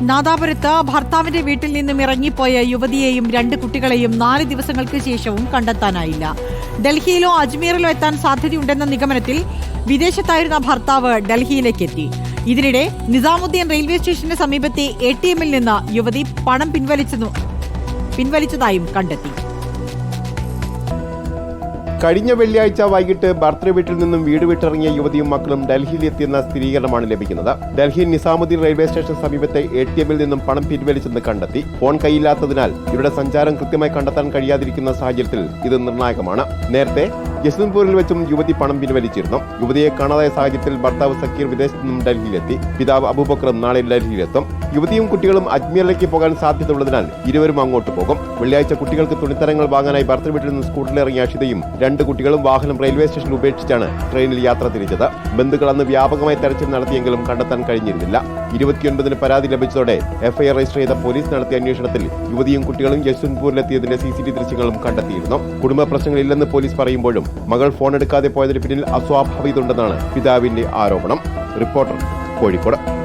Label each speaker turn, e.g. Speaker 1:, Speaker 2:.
Speaker 1: നാദാപുരത്ത് ഭർത്താവിന്റെ വീട്ടിൽ നിന്നും ഇറങ്ങിപ്പോയ യുവതിയെയും രണ്ട് കുട്ടികളെയും നാല് ദിവസങ്ങൾക്ക് ശേഷവും കണ്ടെത്താനായില്ല. ഡൽഹിയിലോ അജ്മീറിലോ എത്താൻ സാധ്യതയുണ്ടെന്ന നിഗമനത്തിൽ വിദേശത്തായിരുന്ന ഭർത്താവ് ഡൽഹിയിലേക്ക് എത്തി ഇതിനിടെ നിസാമുദ്ദീൻ റെയിൽവേ സ്റ്റേഷന് സമീപത്തെ എ ടി എമ്മിൽ നിന്ന് യുവതി പണം പിൻവലിച്ചതായും കണ്ടെത്തി.
Speaker 2: കഴിഞ്ഞ വെള്ളിയാഴ്ച വൈകിട്ട് ഭർത്തൃ വീട്ടിൽ നിന്നും വീട് വിട്ടിറങ്ങിയ യുവതിയും മക്കളും ഡൽഹിയിൽ എത്തിയെന്ന സ്ഥിരീകരണമാണ് ലഭിക്കുന്നത്. ഡൽഹി നിസാമുദ്ദീൻ റെയിൽവേ സ്റ്റേഷൻ സമീപത്തെ എ ടി എമ്മിൽ നിന്നും പണം പിൻവലിച്ചെന്ന് കണ്ടെത്തി. ഫോൺ കൈയില്ലാത്തതിനാൽ ഇവരുടെ സഞ്ചാരം കൃത്യമായി കണ്ടെത്താൻ കഴിയാതിരിക്കുന്ന സാഹചര്യത്തിൽ ഇത് നിർണായകമാണ്. നേരത്തെ യശ്വന്ത്പൂരിൽ വെച്ചും യുവതി പണം പിൻവലിച്ചിരുന്നു. യുവതിയെ കാണാതായ സാഹചര്യത്തിൽ ഭർത്താവ് സക്കീർ വിദേശത്ത് നിന്നും ഡൽഹിയിലെത്തി. പിതാവ് അബൂബക്രം നാളെ ഡൽഹിയിലെത്തും. യുവതിയും കുട്ടികളും അജ്മീറിലേക്ക് പോകാൻ സാധ്യതയുള്ളതിനാൽ ഇരുവരും അങ്ങോട്ട് പോകും. വെള്ളിയാഴ്ച കുട്ടികൾക്ക് തുണിത്തരങ്ങൾ വാങ്ങാനായി ഭർത്തൃ വീട്ടിൽ നിന്ന് സ്കൂട്ടറിലിറങ്ങിയ അഷിതയും രണ്ട് കുട്ടികളും വാഹനം റെയിൽവേ സ്റ്റേഷനിൽ ഉപേക്ഷിച്ചാണ് ട്രെയിനിൽ യാത്ര തിരിച്ചത്. ബന്ധുക്കൾ അന്ന് വ്യാപകമായി തെരച്ചിൽ നടത്തിയെങ്കിലും കണ്ടെത്താൻ കഴിഞ്ഞിരുന്നില്ല. ഇരുപത്തിയൊൻപതിന് പരാതി ലഭിച്ചതോടെ എഫ്ഐആർ രജിസ്റ്റർ ചെയ്ത പോലീസ് നടത്തിയ അന്വേഷണത്തിൽ യുവതിയും കുട്ടികളും യശ്വന്ത്പൂരിലെത്തിയതിന്റെ സി സി ടി ദൃശ്യങ്ങളും കണ്ടെത്തിയിരുന്നു. കുടുംബ പ്രശ്നങ്ങളില്ലെന്ന് പോലീസ് പറയുമ്പോഴും മകൾ ഫോൺ എടുക്കാതെ പോയതിന് പിന്നിൽ അസ്വാഭാവികതയുണ്ടെന്നാണ് പിതാവിന്റെ ആരോപണം. റിപ്പോർട്ടർ കോഴിക്കോട്.